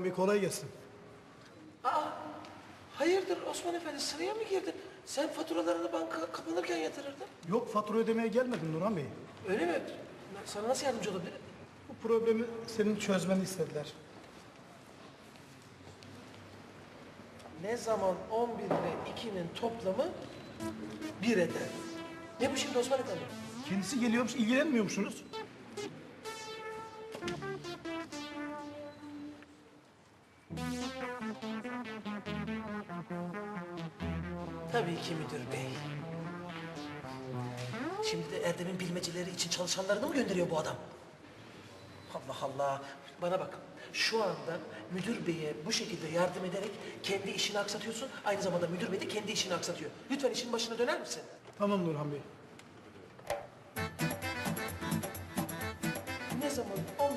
Bey kolay gelsin. Aa, hayırdır Osman Efendi sıraya mı girdin? Sen faturalarını banka kapanırken yatırırdın. Yok fatura ödemeye gelmedim Nurhan Bey. Öyle mi? Sana nasıl yardımcı olabilirim? Bu problemi senin çözmeni istediler. Ne zaman 11 ile 2'nin toplamı 1 eder? Ne bu şimdi Osman Efendi? Kendisi geliyormuş, ilgilenmiyor musunuz? Tabii ki müdür bey. Şimdi de Erdem'in bilmeceleri için çalışanlarını mı gönderiyor bu adam? Allah Allah. Bana bak. Şu anda müdür beye bu şekilde yardım ederek kendi işini aksatıyorsun. Aynı zamanda müdür bey de kendi işini aksatıyor. Lütfen işin başına döner misin? Tamam Nurhan Bey. Ne zaman 11